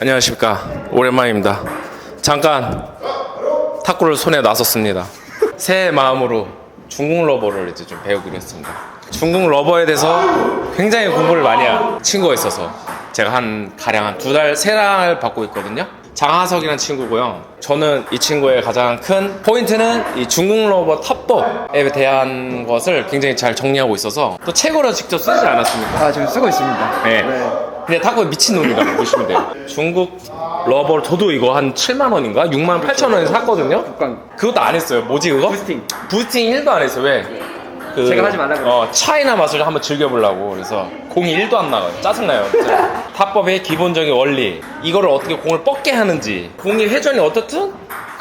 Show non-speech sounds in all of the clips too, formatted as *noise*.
안녕하십니까. 오랜만입니다. 잠깐 탁구를 손에 놨었습니다. 새 마음으로 중국 러버를 이제 좀 배우기로 했습니다. 중국 러버에 대해서 굉장히 공부를 많이 한 친구가 있어서 제가 한 가량 한 두 달, 세 달 받고 있거든요. 장하석이라는 친구고요. 저는 이 친구의 가장 큰 포인트는 이 중국 러버 탑법에 대한 것을 굉장히 잘 정리하고 있어서 또 책으로 직접 쓰지 않았습니까? 아 지금 쓰고 있습니다. 네. 근데 타고 미친놈이다 보시면 돼요. 중국 러버 저도 이거 한 7만 원인가 6만 8천 원에 샀거든요. 그것도 안 했어요. 뭐지 그거? 부스팅. 부스팅 1도 안 했어요. 왜? 그, 제가 하지 말라 그랬어요. 어, 차이나 맛을 한번 즐겨보려고 그래서 공이 1도 안 나가요. 짜증나요. 진짜. *laughs* 탑법의 기본적인 원리 이거를 어떻게 공을 뻗게 하는지 공이 회전이 어떻든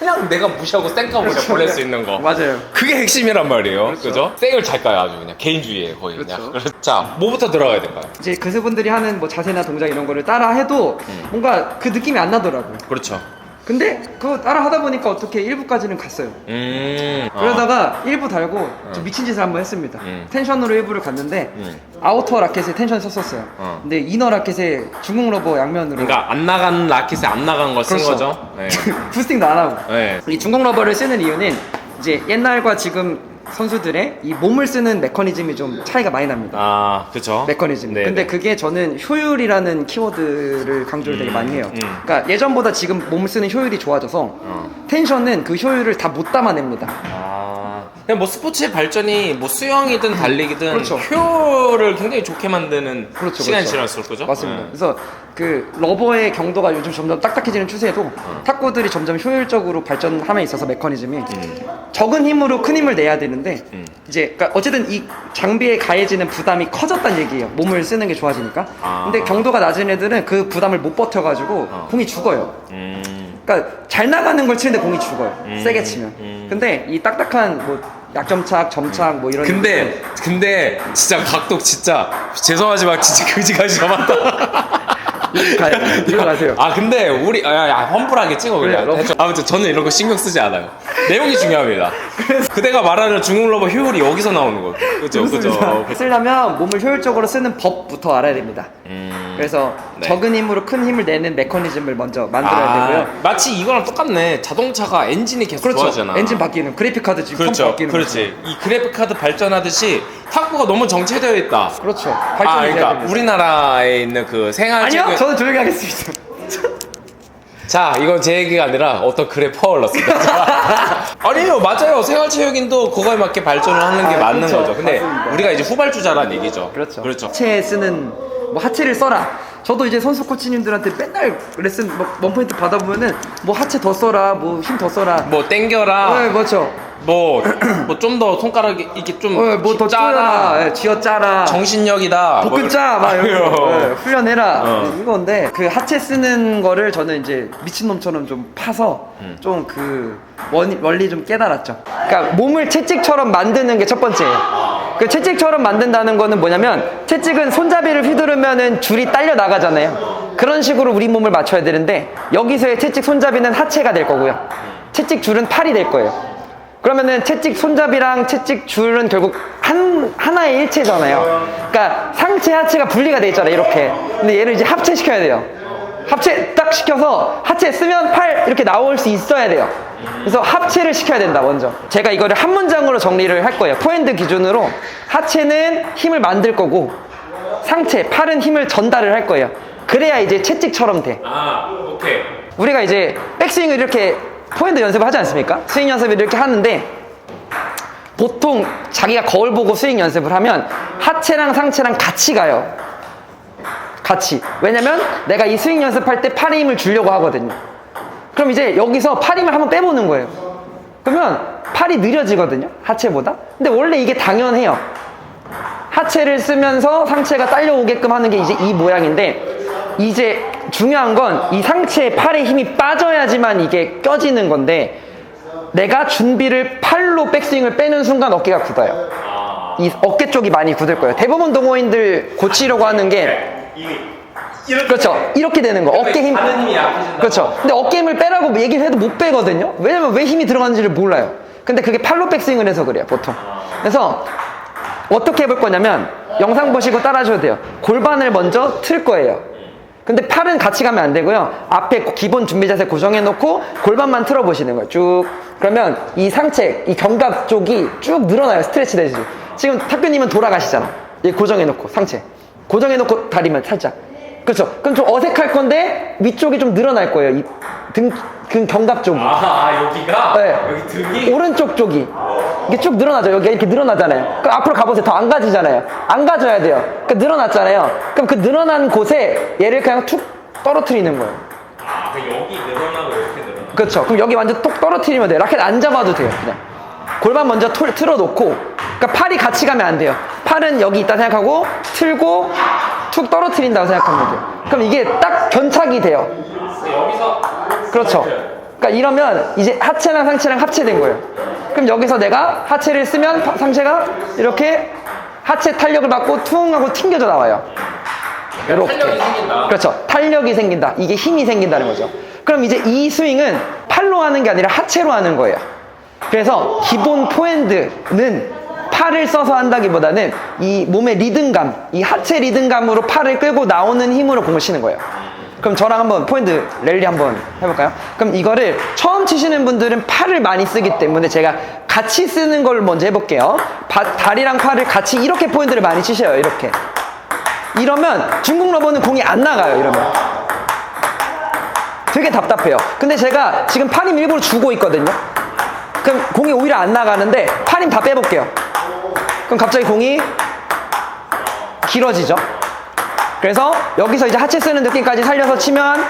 그냥 내가 무시하고 쌩까고 그냥 보낼 수 있는 거. *laughs* 맞아요. 그게 핵심이란 말이에요. 그죠 쌩을 잘 까요 아주 그냥 개인주의에 거의 그냥. 그렇죠. 자, 뭐부터 들어가야 될까요? 이제 그분들이 하는 뭐 자세나 동작 이런 거를 따라 해도 뭔가 그 느낌이 안 나더라고요. 그렇죠. 근데 그거 따라 하다 보니까 어떻게 1부까지는 갔어요. 음. 어. 그러다가 1부 달고 좀 미친 짓을 한번 했습니다. 음. 텐션으로 1부를 갔는데 음. 아우터 라켓에 텐션 썼었어요. 어. 근데 이너 라켓에 중국 러버 양면으로 그러니까 안 나간 라켓에 안 나간 걸 쓴 그렇죠. 거죠. 네. *laughs* 부스팅도 안 하고 네. 이 중국 러버를 쓰는 이유는 이제 옛날과 지금 선수들의 이 몸을 쓰는 메커니즘이 좀 차이가 많이 납니다. 아, 그죠. 메커니즘. 네, 근데 네. 그게 저는 효율이라는 키워드를 강조를 되게 음, 많이 해요. 음. 그러니까 예전보다 지금 몸을 쓰는 효율이 좋아져서 어. 텐션은 그 효율을 다 못 담아냅니다. 아. 그냥 뭐 스포츠의 발전이 뭐 수영이든 달리기든 그렇죠. 효율을 굉장히 좋게 만드는 그렇죠, 시간이 그렇죠. 지날수록 그죠? 맞습니다. 네. 그래서 그 러버의 경도가 요즘 점점 딱딱해지는 추세에도 어. 탁구들이 점점 효율적으로 발전함에 있어서 메커니즘이 음. 적은 힘으로 큰 힘을 내야 되는데 음. 이제 그러니까 어쨌든 이 장비에 가해지는 부담이 커졌다는 얘기예요. 몸을 쓰는 게 좋아지니까. 아. 근데 경도가 낮은 애들은 그 부담을 못 버텨가지고 어. 공이 죽어요. 음. 그러니까 잘 나가는 걸 치는데 공이 죽어요. 음, 세게 치면. 음. 근데 이 딱딱한 뭐 약점착, 점착 뭐 이런 근데 근데 진짜 각도 진짜 죄송하지만 진짜 그지같이 잡았다. *laughs* 가요. 들어가세요. 아 근데 우리 아, 야, 험불하게 찍어 그냥 그래, 대충. 아무튼 저는 이런 거 신경 쓰지 않아요 내용이 중요합니다 그대가 말하는 중국 러버 효율이 여기서 나오는 거 그죠 그죠 쓰려면 몸을 효율적으로 쓰는 법부터 알아야 됩니다. 음. 그래서 네. 적은 힘으로 큰 힘을 내는 메커니즘을 먼저 만들어야 되고요. 마치 이거랑 똑같네 자동차가 엔진이 계속 그렇죠. 좋아지잖아 엔진 바뀌는 그래픽 카드 지금 그렇죠 바뀌는 그렇지 이 그래픽 카드 발전하듯이 탁구가 너무 정체되어 있다 거죠. 그렇죠. 아 발전이 돼야 그러니까 됩니다. 우리나라에 있는 그 생활 아니요, 체계- 저는 조용히 하겠습니다. *laughs* 자, 이건 제 얘기가 아니라 어떤 글에 퍼올랐습니다. 아니요, 맞아요. 생활체육인도 그거에 맞게 발전을 하는 게 아, 맞는 그렇죠. 거죠. 근데 맞습니다. 우리가 이제 후발주자라는 얘기죠. 그렇죠. 그렇죠. 하체에 쓰는 뭐 하체를 써라. 저도 이제 선수 코치님들한테 맨날 레슨 뭐 원포인트 받아보면은 뭐 하체 더 써라, 뭐 힘 더 써라. 뭐 땡겨라. 네, 그렇죠. 뭐뭐좀더 손가락이 이렇게 좀 어, 뭐더 짜라. 짜라, 예, 쥐어 짜라. 정신력이다. 뭐 복근 짜! 막 이런 아유. 거 예, 훈련해라 어. 이건데 그 하체 쓰는 거를 저는 이제 미친놈처럼 좀 파서 음. 좀그 원리 좀 깨달았죠 그러니까 몸을 채찍처럼 만드는 게 첫 번째예요 그 채찍처럼 만든다는 거는 뭐냐면 채찍은 손잡이를 휘두르면은 줄이 딸려 나가잖아요 그런 식으로 우리 몸을 맞춰야 되는데 여기서의 채찍 손잡이는 하체가 될 거고요 채찍 줄은 팔이 될 거예요 그러면은 채찍 손잡이랑 채찍 줄은 결국 한 하나의 일체잖아요. 그러니까 상체 하체가 분리가 돼 있잖아요. 이렇게. 근데 얘를 이제 합체시켜야 돼요. 합체 딱 시켜서 하체 쓰면 팔 이렇게 나올 수 있어야 돼요. 그래서 합체를 시켜야 된다 먼저. 제가 이거를 한 문장으로 정리를 할 거예요. 포핸드 기준으로 하체는 힘을 만들 거고 상체 팔은 힘을 전달을 할 거예요. 그래야 이제 채찍처럼 돼. 아, 오케이. 우리가 이제 백스윙을 이렇게 포핸드 연습을 하지 않습니까? 스윙 연습을 이렇게 하는데 보통 자기가 거울 보고 스윙 연습을 하면 하체랑 상체랑 같이 가요. 같이. 왜냐면 내가 이 스윙 연습할 때 팔의 힘을 주려고 하거든요. 그럼 이제 여기서 팔 힘을 한번 빼보는 거예요. 그러면 팔이 느려지거든요. 하체보다. 근데 원래 이게 당연해요. 하체를 쓰면서 상체가 딸려오게끔 하는 게 이제 이 모양인데 이제 중요한 건 이 상체에 팔의 힘이 빠져야지만 이게 껴지는 건데 내가 준비를 팔로 백스윙을 빼는 순간 어깨가 굳어요. 이 어깨 쪽이 많이 굳을 거예요. 대부분 동호인들 고치려고 하는 게 그렇죠. 이렇게 되는 거. 어깨 힘. 가는 힘이 약해진다. 그렇죠. 근데 어깨 힘을 빼라고 얘기를 해도 못 빼거든요. 왜냐면 왜 힘이 들어가는지를 몰라요. 근데 그게 팔로 백스윙을 해서 그래요, 보통. 그래서 어떻게 해볼 거냐면 영상 보시고 따라하셔도 돼요. 골반을 먼저 틀 거예요. 근데 팔은 같이 가면 안 되고요. 앞에 기본 준비 자세 고정해 놓고 골반만 틀어 보시는 거예요. 쭉. 그러면 이 상체, 이 견갑 쪽이 쭉 늘어나요. 스트레치 되지. 지금 탁규님은 돌아가시잖아. 이 고정해 놓고 상체. 고정해 놓고 다리만 살짝. 그렇죠. 그럼 좀 어색할 건데 위쪽이 좀 늘어날 거예요. 이 등, 등 견갑 쪽이. 아 여기가 네. 여기 등이 오른쪽 쪽이 이게 쭉 늘어나죠. 여기 이렇게 늘어나잖아요. 그럼 앞으로 가보세요. 더 안 가지잖아요. 안 가져야 돼요. 그 늘어났잖아요. 그럼 그 늘어난 곳에 얘를 그냥 툭 떨어뜨리는 거예요. 아 여기 늘어나고 이렇게 늘어나. 그렇죠. 그럼 여기 완전 톡 떨어뜨리면 돼요. 라켓 안 잡아도 돼요. 그냥 골반 먼저 틀, 틀어놓고, 그러니까 팔이 같이 가면 안 돼요. 팔은 여기 있다 생각하고 틀고 툭 떨어뜨린다고 생각하면 돼요. 그럼 이게 딱 견착이 돼요. 여기서 그렇죠. 그러니까 이러면 이제 하체랑 상체랑 합체된 거예요. 그럼 여기서 내가 하체를 쓰면 파- 상체가 이렇게 하체 탄력을 받고 퉁 하고 튕겨져 나와요. 이렇게. 탄력이 생긴다. 그렇죠. 탄력이 생긴다. 이게 힘이 생긴다는 거죠. 그럼 이제 이 스윙은 팔로 하는 게 아니라 하체로 하는 거예요. 그래서 기본 포핸드는 팔을 써서 한다기보다는 이 몸의 리듬감, 이 하체 리듬감으로 팔을 끌고 나오는 힘으로 공을 치는 거예요. 그럼 저랑 한번 포핸드 랠리 한번 해볼까요? 그럼 이거를 처음 치시는 분들은 팔을 많이 쓰기 때문에 제가 같이 쓰는 걸 먼저 해볼게요. 바- 다리랑 팔을 같이 이렇게 포핸드를 많이 치셔요. 이렇게. 이러면 중국 러버는 공이 안 나가요. 이러면. 되게 답답해요. 근데 제가 지금 팔힘 일부러 주고 있거든요. 그럼 공이 오히려 안 나가는데 팔힘 다 빼볼게요. 그럼 갑자기 공이 길어지죠. 그래서 여기서 이제 하체 쓰는 느낌까지 살려서 치면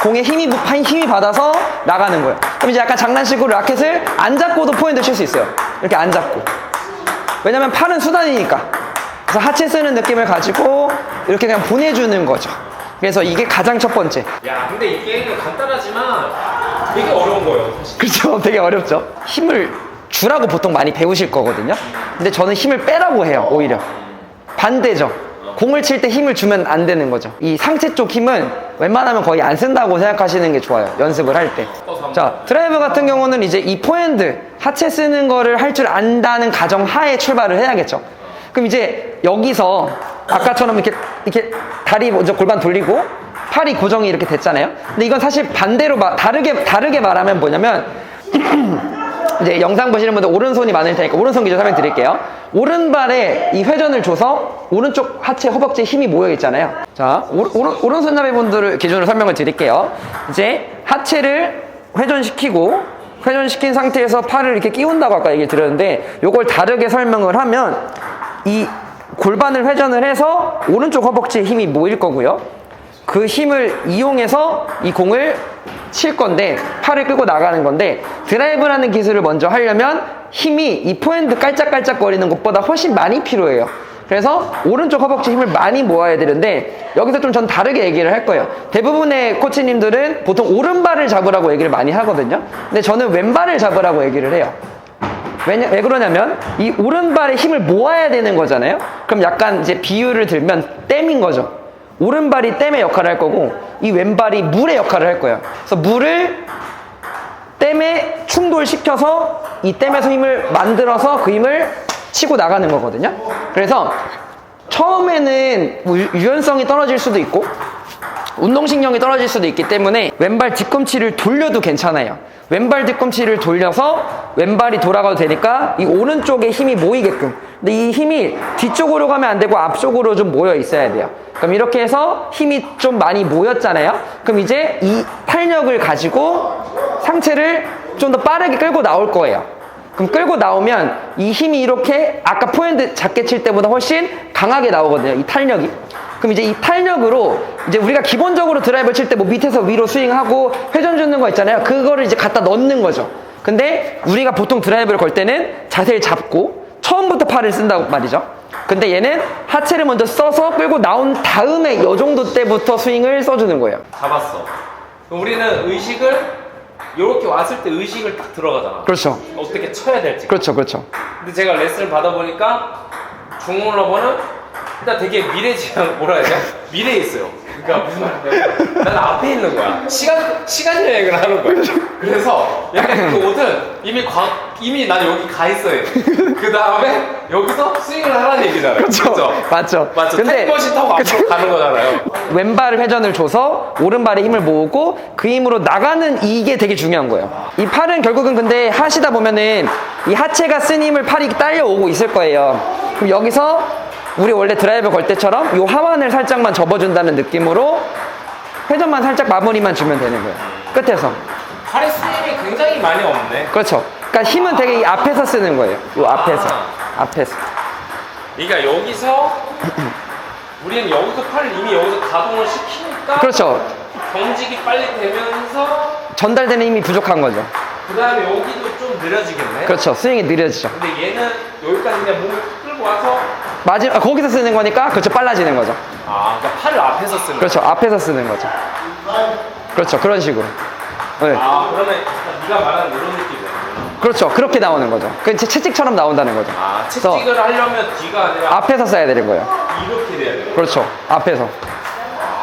공에 힘이 힘이 받아서 나가는 거예요. 그럼 이제 약간 장난식으로 라켓을 안 잡고도 포인트 칠수 있어요. 이렇게 안 잡고. 왜냐면 팔은 수단이니까. 그래서 하체 쓰는 느낌을 가지고 이렇게 그냥 보내주는 거죠. 그래서 이게 가장 첫 번째. 야 근데 이 게임은 간단하지만 되게 어려운 거예요. 사실. 그렇죠. 되게 어렵죠. 힘을 주라고 보통 많이 배우실 거거든요. 근데 저는 힘을 빼라고 해요. 오히려 반대죠. 공을 칠 때 힘을 주면 안 되는 거죠. 이 상체 쪽 힘은 웬만하면 거의 안 쓴다고 생각하시는 게 좋아요. 연습을 할 때. 자, 드라이브 같은 경우는 이제 이 포핸드, 하체 쓰는 거를 할 줄 안다는 가정 하에 출발을 해야겠죠. 그럼 이제 여기서 아까처럼 이렇게, 이렇게 다리 먼저 골반 돌리고 팔이 고정이 이렇게 됐잖아요. 근데 이건 사실 반대로 마- 다르게, 다르게 말하면 뭐냐면 *clears throat* 이제 영상 보시는 분들 오른손이 많을 테니까 오른손 기준 설명 드릴게요. 오른발에 이 회전을 줘서 오른쪽 하체 허벅지에 힘이 모여 있잖아요. 자, 오, 오른, 오른손잡이 분들을 기준으로 설명을 드릴게요. 이제 하체를 회전시키고 회전시킨 상태에서 팔을 이렇게 끼운다고 아까 얘기 드렸는데 이걸 다르게 설명을 하면 이 골반을 회전을 해서 오른쪽 허벅지에 힘이 모일 거고요. 그 힘을 이용해서 이 공을 칠 건데 팔을 끌고 나가는 건데 드라이브라는 기술을 먼저 하려면 힘이 이 포핸드 깔짝깔짝 거리는 것보다 훨씬 많이 필요해요. 그래서 오른쪽 허벅지 힘을 많이 모아야 되는데 여기서 좀 전 다르게 얘기를 할 거예요. 대부분의 코치님들은 보통 오른발을 잡으라고 얘기를 많이 하거든요. 근데 저는 왼발을 잡으라고 얘기를 해요. 왜냐, 왜 그러냐면 이 오른발에 힘을 모아야 되는 거잖아요. 그럼 약간 이제 비유를 들면 댐인 거죠. 오른발이 댐의 역할을 할 거고 이 왼발이 물의 역할을 할 거예요. 그래서 물을 댐에 충돌시켜서 이 댐에서 힘을 만들어서 그 힘을 치고 나가는 거거든요. 그래서 처음에는 뭐 유- 유연성이 떨어질 수도 있고 운동신경이 떨어질 수도 있기 때문에 왼발 뒤꿈치를 돌려도 괜찮아요. 왼발 뒤꿈치를 돌려서 왼발이 돌아가도 되니까 이 오른쪽에 힘이 모이게끔. 근데 이 힘이 뒤쪽으로 가면 안 되고 앞쪽으로 좀 모여 있어야 돼요. 그럼 이렇게 해서 힘이 좀 많이 모였잖아요. 그럼 이제 이 탄력을 가지고 상체를 좀 더 빠르게 끌고 나올 거예요. 그럼 끌고 나오면 이 힘이 이렇게 아까 포핸드 작게 칠 때보다 훨씬 강하게 나오거든요. 이 탄력이. 그럼 이제 이 탄력으로 이제 우리가 기본적으로 드라이버 칠때 뭐 밑에서 위로 스윙하고 회전 주는 거 있잖아요. 그거를 이제 갖다 넣는 거죠. 근데 우리가 보통 드라이브를 걸 때는 자세를 잡고 처음부터 팔을 쓴다고 말이죠. 근데 얘는 하체를 먼저 써서 끌고 나온 다음에 이 정도 때부터 스윙을 써주는 거예요. 잡았어. 그럼 우리는 의식을 이렇게 왔을 때 의식을 딱 들어가잖아. 그렇죠. 어떻게 쳐야 될지. 그렇죠. 그렇죠. 근데 제가 레슨을 받아보니까 중국 러버는 일단 되게 미래지향 뭐라 해야 돼? 미래에 있어요. 그러니까 무슨 말이냐면 난 앞에 있는 거야. 시간 시간 여행을 하는 거야. 그래서 약간 그 옷은 이미 과, 이미 난 여기 가 있어야 돼. 그 다음에 여기서 스윙을 하라는 얘기잖아요. 그렇죠? 맞죠. 맞죠. 근데- 타임머신 타고 앞으로 가는 거잖아요. 왼발 회전을 줘서 오른발에 힘을 모으고 그 힘으로 나가는 이게 되게 중요한 거예요. 이 팔은 결국은 근데 하시다 보면은 이 하체가 쓴 힘을 팔이 딸려오고 있을 거예요. 그럼 여기서 우리 원래 드라이브 걸 때처럼 요 하완을 살짝만 접어준다는 느낌으로 회전만 살짝 마무리만 주면 되는 거예요. 끝에서. 팔의 스윙이 굉장히 많이 없네. 그렇죠. 그러니까 힘은 되게 이 앞에서 쓰는 거예요. 요 앞에서. 아. 앞에서. 그러니까 여기서 *laughs* 우리는 여기서 팔을 이미 여기서 가동을 시키니까 그렇죠. 경직이 빨리 되면서 전달되는 힘이 부족한 거죠. 그 다음에 여기도 좀 느려지겠네. 그렇죠. 스윙이 느려지죠. 근데 얘는 여기까지 그냥 몸을 끌고 와서 마지막 아, 거기서 쓰는 거니까 그렇죠. 빨라지는 거죠. 아 그러니까 팔을 앞에서 쓰는 그렇죠. 앞에서 쓰는 거죠. 그렇죠. 그런 식으로. 네. 아 그러면 네가 말하는 이런 느낌이야. 그렇죠. 그렇게 나오는 거죠. 그 채찍처럼 나온다는 거죠. 아 채찍을 하려면 뒤가 아니라 앞에서 써야 되는 거예요. 이렇게 돼야 돼요. 그렇죠. 앞에서.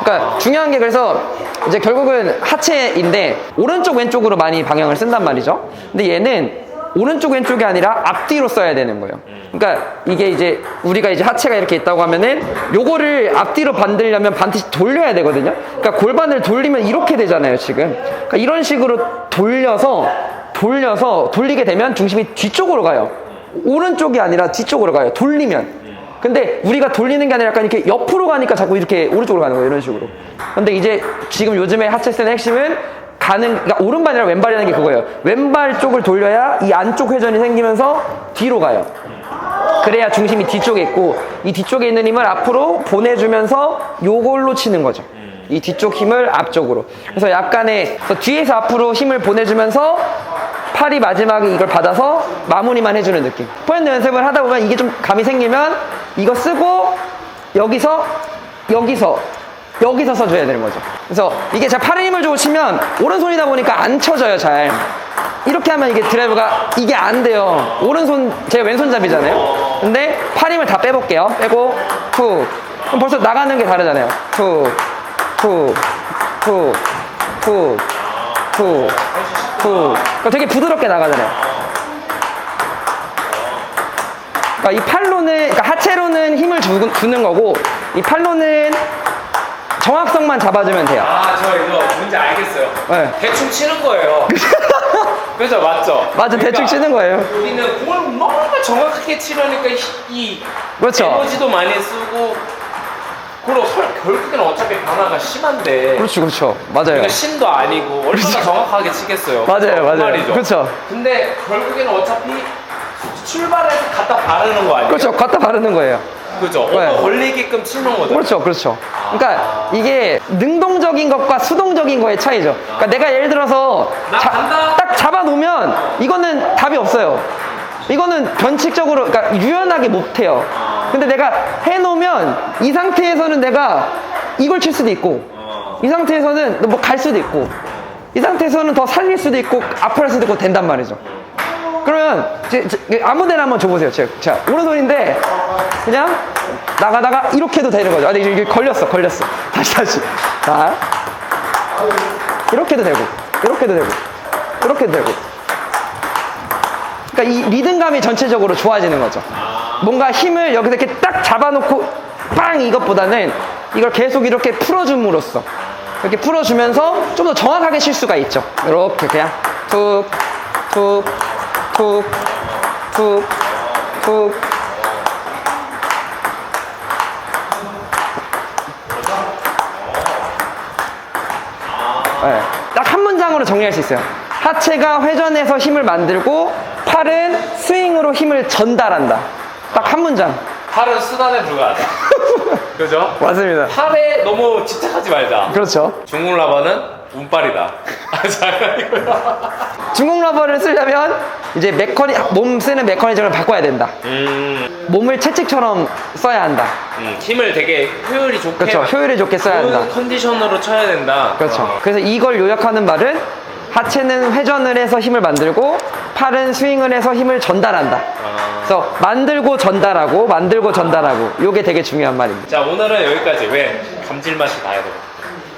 그러니까 중요한 게 그래서 이제 결국은 하체인데 오른쪽 왼쪽으로 많이 방향을 쓴단 말이죠. 근데 얘는 오른쪽 왼쪽이 아니라 앞뒤로 써야 되는 거예요. 그러니까 이게 이제 우리가 이제 하체가 이렇게 있다고 하면은 요거를 앞뒤로 반들려면 반드시 돌려야 되거든요. 그러니까 골반을 돌리면 이렇게 되잖아요, 지금. 그러니까 이런 식으로 돌려서 돌려서 돌리게 되면 중심이 뒤쪽으로 가요. 오른쪽이 아니라 뒤쪽으로 가요. 돌리면. 근데 우리가 돌리는 게 아니라 약간 이렇게 옆으로 가니까 자꾸 이렇게 오른쪽으로 가는 거예요. 이런 식으로. 근데 이제 지금 요즘에 하체 스의 핵심은 가는, 그러니까 오른발이랑 왼발이라는 게 그거예요. 왼발 쪽을 돌려야 이 안쪽 회전이 생기면서 뒤로 가요. 그래야 중심이 뒤쪽에 있고 이 뒤쪽에 있는 힘을 앞으로 보내주면서 요걸로 치는 거죠. 이 뒤쪽 힘을 앞쪽으로. 그래서 약간의 그래서 뒤에서 앞으로 힘을 보내주면서 팔이 마지막에 이걸 받아서 마무리만 해주는 느낌. 포핸드 연습을 하다 보면 이게 좀 감이 생기면 이거 쓰고 여기서 여기서 여기서 써줘야 되는 거죠. 그래서 이게 제가 팔에 힘을 주고 치면 오른손이다 보니까 안 쳐져요 잘. 이렇게 하면 이게 드라이브가 이게 안 돼요. 오른손 제가 왼손잡이잖아요. 근데 팔 힘을 다 빼볼게요. 빼고 툭. 그럼 벌써 나가는 게 다르잖아요. 툭, 툭, 툭, 툭, 툭, 툭. 그러니까 되게 부드럽게 나가잖아요. 그러니까 이 팔로는 그러니까 하체로는 힘을 주, 주는 거고 이 팔로는 정확성만 잡아주면 돼요. 아 저 이거 뭔지 알겠어요. 네. 대충 치는 거예요. *laughs* 그죠 맞죠? 맞아, 대충 치는 거예요. 우리는 공을 너무 정확하게 치려니까 이, 이 그렇죠. 에너지도 많이 쓰고 그리고 설- 결국에는 어차피 변화가 심한데 그렇죠, 그렇죠. 맞아요. 그러니까 신도 아니고 얼마나 정확하게 치겠어요. 맞아요, 그 맞아요. 말이죠. 그렇죠. 근데 결국에는 어차피 출발해서 갖다 바르는 거 아니에요? 그렇죠. 갖다 바르는 거예요. 그죠. 네. 얻어 걸리게끔 치는 거죠. 그렇죠, 그렇죠. 그러니까 이게 능동적인 것과 수동적인 거의 차이죠. 그러니까 내가 예를 들어서 나 간다. 딱 잡아놓으면 이거는 답이 없어요. 이거는 변칙적으로, 그러니까 유연하게 못해요. 근데 내가 해놓으면 이 상태에서는 내가 이걸 칠 수도 있고, 이 상태에서는 뭐 갈 수도 있고, 이 상태에서는 더 살릴 수도 있고, 앞으로 할 수도 있고 된단 말이죠. 그러면 제- 제- 아무 데나 한번 줘보세요. 제, 자, 오른손인데 그냥 나가다가 이렇게 해도 되는 거죠. 아, 근데 이게 걸렸어, 걸렸어. 다시, 다시. 자, 이렇게 해도 되고, 이렇게 해도 되고, 이렇게 해도 되고. 그러니까 이 리듬감이 전체적으로 좋아지는 거죠. 뭔가 힘을 여기서 이렇게 딱 잡아놓고 빵 이것보다는 이걸 계속 이렇게 풀어줌으로써 이렇게 풀어주면서 좀 더 정확하게 칠 수가 있죠. 이렇게 그냥 툭, 툭, 툭, 툭, 툭. 네. 딱한 문장으로 정리할 수 있어요. 하체가 회전해서 힘을 만들고 팔은 스윙으로 힘을 전달한다. 딱 한 문장. 팔은 수단에 불과하다. *laughs* 그죠? 맞습니다. 팔에 너무 집착하지 말자. 그렇죠. 중국 라바는 운빨이다. 아, 장난이고요. 중국 러버를 쓰려면 이제 메커니 몸 쓰는 메커니즘을 바꿔야 된다. 음, 몸을 채찍처럼 써야 한다. 음, 힘을 되게 효율이 좋게. 그렇죠. 효율이 좋게 써야 좋은 한다. 컨디션으로 쳐야 된다. 그렇죠. 어. 그래서 이걸 요약하는 말은 하체는 회전을 해서 힘을 만들고 팔은 스윙을 해서 힘을 전달한다. 아. 그래서 만들고 전달하고 만들고 전달하고 요게 되게 중요한 말입니다. 자, 오늘은 여기까지. 왜? 감질맛이 나야 되거든요.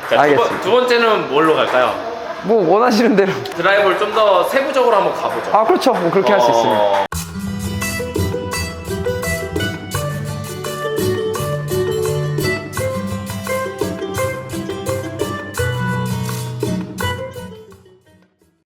자, 두, 번, 알겠습니다. 두 번째는 뭘로 갈까요? 뭐 원하시는 대로. 드라이브를 좀 더 세부적으로 한번 가보죠. 아 그렇죠. 뭐 그렇게 할 수 있습니다. 어,